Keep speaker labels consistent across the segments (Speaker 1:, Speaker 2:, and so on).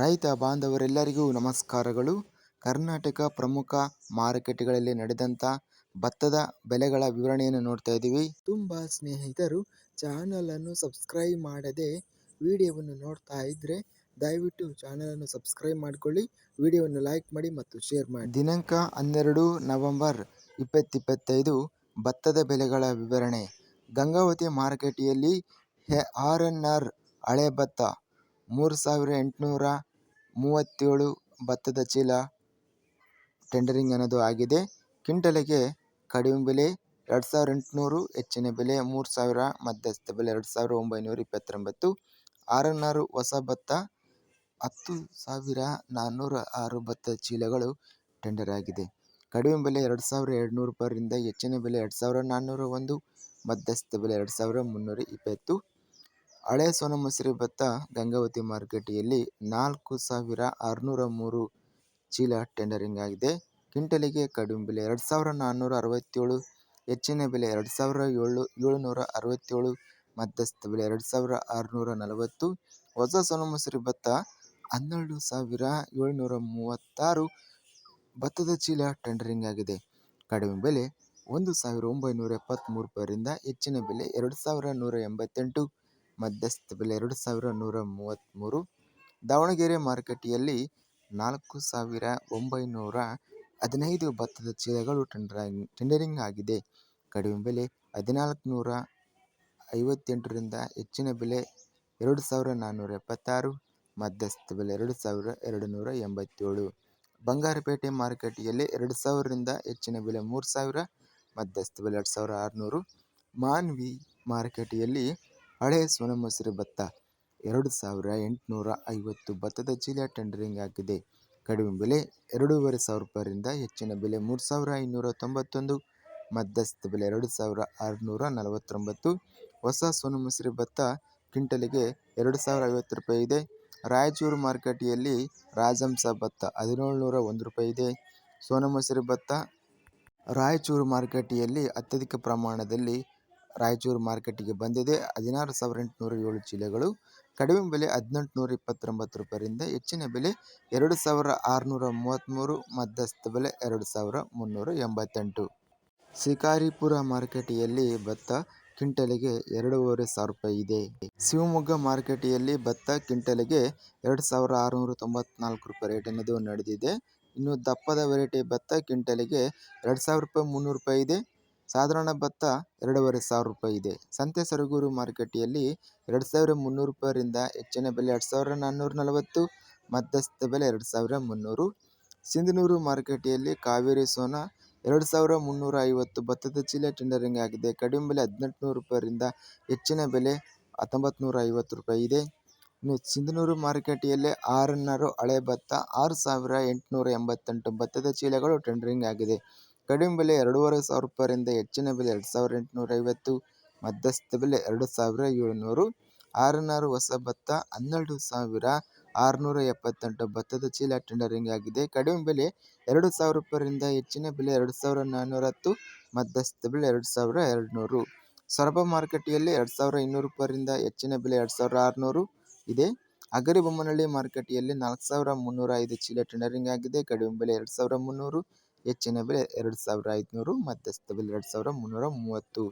Speaker 1: ರೈತ ಬಾಂಧವರೆಲ್ಲರಿಗೂ ನಮಸ್ಕಾರಗಳು. ಕರ್ನಾಟಕ ಪ್ರಮುಖ ಮಾರುಕಟ್ಟೆಗಳಲ್ಲಿ ನಡೆದಂಥ ಭತ್ತದ ಬೆಲೆಗಳ ವಿವರಣೆಯನ್ನು ನೋಡ್ತಾ ಇದ್ದೀವಿ. ತುಂಬ ಸ್ನೇಹಿತರು ಚಾನಲನ್ನು ಸಬ್ಸ್ಕ್ರೈಬ್ ಮಾಡದೆ ವಿಡಿಯೋವನ್ನು ನೋಡ್ತಾ ಇದ್ದರೆ ದಯವಿಟ್ಟು ಚಾನಲನ್ನು ಸಬ್ಸ್ಕ್ರೈಬ್ ಮಾಡಿಕೊಳ್ಳಿ, ವಿಡಿಯೋವನ್ನು ಲೈಕ್ ಮಾಡಿ ಮತ್ತು ಶೇರ್ ಮಾಡಿ. ದಿನಾಂಕ ಹನ್ನೆರಡು ನವೆಂಬರ್ ಇಪ್ಪತ್ತಿಪ್ಪತ್ತೈದು, ಭತ್ತದ ಬೆಲೆಗಳ ವಿವರಣೆ. ಗಂಗಾವತಿ ಮಾರುಕಟ್ಟೆಯಲ್ಲಿ ಆರ್ ಎನ್ ಆರ್ ಹಳೆ ಭತ್ತ ಮೂರು ಸಾವಿರ ಎಂಟುನೂರ ಮೂವತ್ತೇಳು ಭತ್ತದ ಚೀಲ ಟೆಂಡರಿಂಗ್ ಅನ್ನೋದು ಆಗಿದೆ. ಕ್ವಿಂಟಲಿಗೆ ಕಡಿಮೆ ಬೆಲೆ ಎರಡು ಸಾವಿರ ಎಂಟುನೂರು, ಹೆಚ್ಚಿನ ಬೆಲೆ ಮೂರು ಸಾವಿರ, ಮಧ್ಯಸ್ಥ ಬೆಲೆ ಎರಡು ಸಾವಿರ ಒಂಬೈನೂರ ಇಪ್ಪತ್ತೊಂಬತ್ತು. ಆರ್ ಎನ್ ಆರ್ ಹೊಸ ಭತ್ತ, ಹತ್ತು ಸಾವಿರ ನಾನ್ನೂರ ಆರು ಭತ್ತದ ಚೀಲಗಳು ಟೆಂಡರ್ ಆಗಿದೆ. ಕಡಿಮೆ ಬೆಲೆ ಎರಡು ಸಾವಿರ ಎರಡುನೂರು ರೂಪಾಯಿಂದ ಹೆಚ್ಚಿನ ಬೆಲೆ ಎರಡು ಸಾವಿರ ನಾನ್ನೂರ ಒಂದು, ಮಧ್ಯಸ್ಥ ಬೆಲೆ ಎರಡು ಸಾವಿರ ಮುನ್ನೂರ ಇಪ್ಪತ್ತು. ಹಳೆ ಸೋನಮಸೂರಿ ಭತ್ತ ಗಂಗಾವತಿ ಮಾರುಕಟ್ಟೆಯಲ್ಲಿ ನಾಲ್ಕು ಸಾವಿರ ಆರುನೂರ ಮೂರು ಚೀಲ ಟೆಂಡರಿಂಗ್ ಆಗಿದೆ. ಕ್ವಿಂಟಲಿಗೆ ಕಡಿಮೆ ಬೆಲೆ ಎರಡು ಸಾವಿರ ನಾನ್ನೂರ ಅರವತ್ತೇಳು, ಹೆಚ್ಚಿನ ಬೆಲೆ ಎರಡು ಸಾವಿರ ಏಳು, ಏಳುನೂರ ಅರವತ್ತೇಳು, ಮಧ್ಯಸ್ಥ ಬೆಲೆ ಎರಡು ಸಾವಿರ ಆರುನೂರ ನಲವತ್ತು, ಹೊಸ ಸೋನಮಸೂರಿ ಭತ್ತ ಹನ್ನೆರಡು ಸಾವಿರ ಏಳುನೂರ ಮೂವತ್ತಾರು ಭತ್ತದ ಚೀಲ ಟೆಂಡರಿಂಗ್ ಆಗಿದೆ. ಕಡಿಮೆ ಬೆಲೆ ಒಂದು ಸಾವಿರ ಒಂಬೈನೂರ ಎಪ್ಪತ್ತ್ಮೂರು ರೂಪಾಯಿಯಿಂದ ಹೆಚ್ಚಿನ ಬೆಲೆ ಎರಡು ಸಾವಿರ ನೂರ ಎಂಬತ್ತೆಂಟು ಮಧ್ಯಸ್ಥ ಬೆಲೆ ಎರಡು ಸಾವಿರ ನೂರ ಮೂವತ್ತ್ಮೂರು ದಾವಣಗೆರೆ ಮಾರುಕಟ್ಟೆಯಲ್ಲಿ ನಾಲ್ಕು ಸಾವಿರ ಒಂಬೈನೂರ ಹದಿನೈದು ಭತ್ತದ ಚೀಲಗಳು ಟೆಂಡರಿಂಗ್ ಟೆಂಡರಿಂಗ್ ಆಗಿದೆ. ಕಡಿಮೆ ಬೆಲೆ ಹದಿನಾಲ್ಕು ನೂರ ಐವತ್ತೆಂಟರಿಂದ ಹೆಚ್ಚಿನ ಬೆಲೆ ಎರಡು ಸಾವಿರ ನಾನ್ನೂರ ಎಪ್ಪತ್ತಾರು. ಮಧ್ಯಸ್ಥ ಬೆಲೆ ಎರಡು ಸಾವಿರ ಎರಡು ನೂರ ಎಂಬತ್ತೇಳು. ಬಂಗಾರಪೇಟೆ ಮಾರುಕಟ್ಟೆಯಲ್ಲಿ ಎರಡು ಸಾವಿರದಿಂದ ಹೆಚ್ಚಿನ ಬೆಲೆ ಮೂರು ಸಾವಿರ. ಮಧ್ಯಸ್ಥ ಬೆಲೆ ಎರಡು ಸಾವಿರ ಆರುನೂರು. ಮಾನ್ವಿ ಮಾರುಕಟ್ಟೆಯಲ್ಲಿ ಹಳೆ ಸೋನಮಸೂರಿ ಭತ್ತ ಎರಡು ಸಾವಿರ ಎಂಟುನೂರ ಐವತ್ತು ಭತ್ತದ ಚೀಲ ಟೆಂಡರಿಂಗ್ ಆಗಿದೆ. ಕಡಿಮೆ ಬೆಲೆ ಎರಡೂವರೆ ಸಾವಿರ ರೂಪಾಯಿಯಿಂದ ಹೆಚ್ಚಿನ ಬೆಲೆ ಮೂರು ಸಾವಿರ ಐನೂರ ತೊಂಬತ್ತೊಂದು, ಮಧ್ಯಸ್ಥ ಬೆಲೆ ಎರಡು ಸಾವಿರ ಆರುನೂರ ನಲವತ್ತೊಂಬತ್ತು, ಹೊಸ ಸೋನಮಸೂರಿ ಭತ್ತ ಕ್ವಿಂಟಲಿಗೆ ಎರಡು ಸಾವಿರ ಐವತ್ತು ರೂಪಾಯಿ ಇದೆ. ರಾಯಚೂರು ಮಾರುಕಟ್ಟೆಯಲ್ಲಿ ರಾಜಹಂಸ ಭತ್ತ ಹದಿನೇಳುನೂರ ಒಂದು ರೂಪಾಯಿ ಇದೆ. ಸೋನಮಸೂರಿ ಭತ್ತ ರಾಯಚೂರು ಮಾರುಕಟ್ಟೆಯಲ್ಲಿ ಅತ್ಯಧಿಕ ಪ್ರಮಾಣದಲ್ಲಿ ರಾಯಚೂರು ಮಾರ್ಕೆಟಿಗೆ ಬಂದಿದೆ. ಹದಿನಾರು ಸಾವಿರ ಎಂಟುನೂರ ಏಳು ಚೀಲಗಳು, ಕಡಿಮೆ ಬೆಲೆ ಹದಿನೆಂಟು ನೂರ ಇಪ್ಪತ್ತೊಂಬತ್ತು ರೂಪಾಯಿಯಿಂದ ಹೆಚ್ಚಿನ ಬೆಲೆ ಎರಡು ಸಾವಿರ ಆರುನೂರ ಮೂವತ್ತ್ಮೂರು ಮಧ್ಯಸ್ಥ ಬೆಲೆ ಎರಡು ಸಾವಿರ ಮುನ್ನೂರ ಎಂಬತ್ತೆಂಟು. ಶಿಕಾರಿಪುರ ಮಾರ್ಕೆಟಿಯಲ್ಲಿ ಭತ್ತ ಕ್ವಿಂಟಲಿಗೆ ಎರಡೂವರೆ ಸಾವಿರ ರೂಪಾಯಿ ಇದೆ. ಶಿವಮೊಗ್ಗ ಮಾರ್ಕೆಟಿಯಲ್ಲಿ ಭತ್ತ ಕ್ವಿಂಟಲಿಗೆ ಎರಡು ಸಾವಿರ ಆರುನೂರ ತೊಂಬತ್ನಾಲ್ಕು ರೂಪಾಯಿ ರೇಟ್ ಅನ್ನೋದು ನಡೆದಿದೆ. ಇನ್ನು ದಪ್ಪದ ವೆರೈಟಿ ಭತ್ತ ಕ್ವಿಂಟಲಿಗೆ ಎರಡು ಸಾವಿರ ರೂಪಾಯಿ ಮುನ್ನೂರು ರೂಪಾಯಿ ಇದೆ. ಸಾಧಾರಣ ಭತ್ತ ಎರಡೂವರೆ ಸಾವಿರ ರೂಪಾಯಿ ಇದೆ. ಸಂತೆ ಸರಗೂರು ಮಾರುಕಟ್ಟೆಯಲ್ಲಿ ಎರಡು ಸಾವಿರ ಮುನ್ನೂರು ರೂಪಾಯಿರಿಂದ ಹೆಚ್ಚಿನ ಬೆಲೆ ಎರಡು ಸಾವಿರ ನಾನ್ನೂರ ನಲವತ್ತು, ಮಧ್ಯಸ್ಥ ಬೆಲೆ ಎರಡು ಸಾವಿರ ಮುನ್ನೂರು. ಸಿಂಧನೂರು ಮಾರುಕಟ್ಟೆಯಲ್ಲಿ ಕಾವೇರಿ ಸೋನಾ ಎರಡು ಸಾವಿರ ಮುನ್ನೂರ ಐವತ್ತು ಭತ್ತದ ಚೀಲ ಟೆಂಡರಿಂಗ್ ಆಗಿದೆ. ಕಡಿಮೆ ಬೆಲೆ ಹದಿನೆಂಟುನೂರು ರೂಪಾಯಿರಿಂದ ಹೆಚ್ಚಿನ ಬೆಲೆ ಹತ್ತೊಂಬತ್ತು ನೂರ ಐವತ್ತು ರೂಪಾಯಿ ಇದೆ. ಇನ್ನು ಸಿಂಧನೂರು ಮಾರುಕಟ್ಟೆಯಲ್ಲಿ ಆರ್ ಎನ್ ಹಳೆ ಭತ್ತ ಆರು ಸಾವಿರ ಎಂಟುನೂರ ಎಂಬತ್ತೆಂಟು ಭತ್ತದ ಚೀಲಗಳು ಟೆಂಡರಿಂಗ್ ಆಗಿದೆ. ಕಡಿಮೆ ಬೆಲೆ ಎರಡೂವರೆ ಸಾವಿರ ರೂಪಾಯಿಂದ ಹೆಚ್ಚಿನ ಬೆಲೆ ಎರಡು ಸಾವಿರದ ಎಂಟುನೂರ ಐವತ್ತು ಮಧ್ಯಸ್ಥ ಬೆಲೆ ಎರಡು ಸಾವಿರ ಏಳುನೂರು ಆರ್ ಎನ್ ಹೊಸ ಭತ್ತ, ಹನ್ನೆರಡು ಸಾವಿರ ಆರುನೂರ ಎಪ್ಪತ್ತೆಂಟು ಭತ್ತದ ಚೀಲ ಟೆಂಡರಿಂಗ್ ಆಗಿದೆ. ಕಡಿಮೆ ಬೆಲೆ ಎರಡು ಸಾವಿರ ರೂಪಾಯಿಂದ ಹೆಚ್ಚಿನ ಬೆಲೆ ಎರಡು ಸಾವಿರ ನಾನ್ನೂರ ಹತ್ತು ಮಧ್ಯಸ್ಥ ಬೆಲೆ ಎರಡು ಸಾವಿರ ಎರಡುನೂರು. ಸೊರಬ ಮಾರುಕಟ್ಟೆಯಲ್ಲಿ ಎರಡು ಸಾವಿರ ಇನ್ನೂರು ರೂಪಾಯಿಂದ ಹೆಚ್ಚಿನ ಬೆಲೆ ಎರಡು ಸಾವಿರ ಆರುನೂರು ಇದೆ. ಅಗರಿಬೊಮ್ಮನಹಳ್ಳಿ ಮಾರುಕಟ್ಟೆಯಲ್ಲಿ ನಾಲ್ಕು ಸಾವಿರ ಮುನ್ನೂರ ಐದು ಚೀಲ ಟೆಂಡರಿಂಗ್ ಆಗಿದೆ. ಕಡಿಮೆ ಬೆಲೆ ಎರಡು ಸಾವಿರ ಮುನ್ನೂರು ಹೆಚ್ಚಿನ ಬೆಲೆ ಎರಡು ಸಾವಿರ ಐದುನೂರು, ಮಧ್ಯಸ್ಥ ಬೆಲೆ ಎರಡು ಸಾವಿರ ಮುನ್ನೂರ ಮೂವತ್ತು.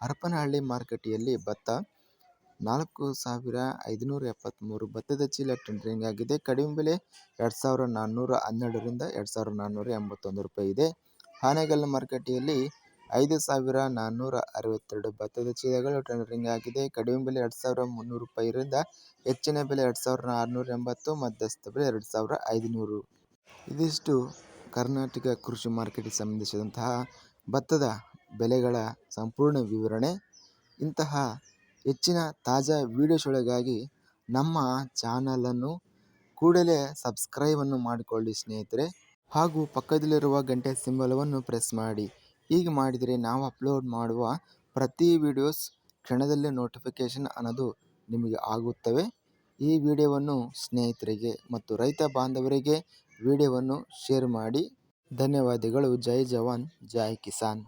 Speaker 1: ಹರಪನಹಳ್ಳಿ ಮಾರುಕಟ್ಟೆಯಲ್ಲಿ ಭತ್ತ ನಾಲ್ಕು ಸಾವಿರ ಐದುನೂರ ಎಪ್ಪತ್ತ್ಮೂರು ಭತ್ತದ ಚೀಲ ಟೆಂಡರಿಂಗ್ ಆಗಿದೆ. ಕಡಿಮೆ ಬೆಲೆ ಎರಡು ಸಾವಿರ ನಾನ್ನೂರ ಹನ್ನೆರಡರಿಂದ ಎರಡು ಸಾವಿರ ನಾನ್ನೂರ ಎಂಬತ್ತೊಂದು ರೂಪಾಯಿ ಇದೆ. ಹಾನೆಗಲ್ಲ ಮಾರುಕಟ್ಟೆಯಲ್ಲಿ ಐದು ಸಾವಿರ ನಾನ್ನೂರ ಅರವತ್ತೆರಡು. ಭತ್ತದ ಚೀಲಗಳು ಟೆಂಡರಿಂಗ್ ಆಗಿದೆ. ಕಡಿಮೆ ಬೆಲೆ ಎರಡು ಸಾವಿರ ಮುನ್ನೂರು ರೂಪಾಯಿರಿಂದ ಹೆಚ್ಚಿನ ಬೆಲೆ ಎರಡು ಸಾವಿರದ ಆರುನೂರ ಎಂಬತ್ತು, ಮಧ್ಯಸ್ಥ ಬೆಲೆ ಎರಡು ಸಾವಿರ ಐದುನೂರು. ಇದಿಷ್ಟು ಕರ್ನಾಟಕ ಕೃಷಿ ಮಾರ್ಕೆಟಿಗೆ ಸಂಬಂಧಿಸಿದಂತಹ ಭತ್ತದ ಬೆಲೆಗಳ ಸಂಪೂರ್ಣ ವಿವರಣೆ, ಇಂತಹ ಹೆಚ್ಚಿನ ತಾಜಾ ವೀಡಿಯೋಸ್ಗಳಿಗಾಗಿ ನಮ್ಮ ಚಾನಲನ್ನು ಕೂಡಲೇ ಸಬ್ಸ್ಕ್ರೈಬನ್ನು ಮಾಡಿಕೊಳ್ಳಿ ಸ್ನೇಹಿತರೆ. ಹಾಗೂ ಪಕ್ಕದಲ್ಲಿರುವ ಗಂಟೆ ಸಿಂಬಲವನ್ನು ಪ್ರೆಸ್ ಮಾಡಿ. ಹೀಗೆ ಮಾಡಿದರೆ ನಾವು ಅಪ್ಲೋಡ್ ಮಾಡುವ ಪ್ರತಿ ವಿಡಿಯೋಸ್ ಕ್ಷಣದಲ್ಲೇ ನೋಟಿಫಿಕೇಷನ್ ಅನ್ನೋದು ನಿಮಗೆ ಆಗುತ್ತವೆ. ಈ ವಿಡಿಯೋವನ್ನು ಸ್ನೇಹಿತರಿಗೆ ಮತ್ತು ರೈತ ಬಾಂಧವರಿಗೆ ವಿಡಿಯೋವನ್ನು ಶೇರ್ ಮಾಡಿ. ಧನ್ಯವಾದಗಳು. ಜೈ ಜವಾನ್. ಜೈ ಕಿಸಾನ್.